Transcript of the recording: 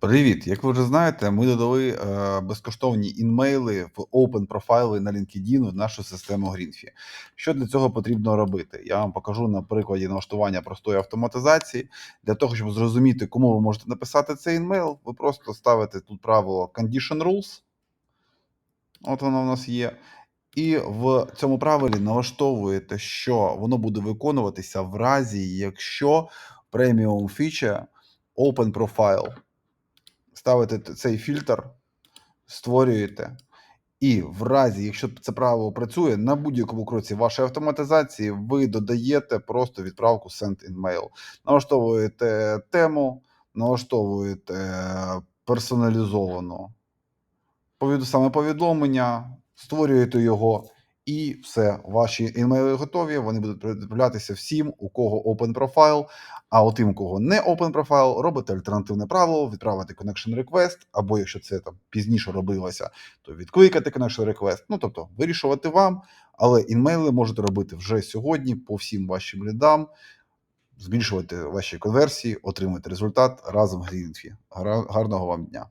Привіт! Як ви вже знаєте, ми додали е, безкоштовні інмейли в open профайли на LinkedIn в нашу систему Greenfy. Що для цього потрібно робити? Я вам покажу на прикладі налаштування простої автоматизації. Для того, щоб зрозуміти, кому ви можете написати цей інмейл, ви просто ставите тут правило Condition Rules. От воно в нас є. І в цьому правилі налаштовуєте, що воно буде виконуватися в разі, якщо Premium Feature Open Profile. Ставите цей фільтр, створюєте. І в разі, якщо це правило працює, на будь-якому кроці вашої автоматизації ви додаєте просто відправку Send in Mail. Налаштовуєте тему, налаштовуєте персоналізовано саме повідомлення, створюєте його, і все, ваші імейли готові. Вони будуть відправлятися всім, у кого open profile, а у тим, у кого не open profile, робите альтернативне правило, відправити connection request, або якщо це там пізніше робилося, то відкликати connection request. Ну тобто вирішувати вам, але інмейли можете робити вже сьогодні по всім вашим лідам. Збільшувати ваші конверсії, отримати результат разом Greenfy. Гарного вам дня!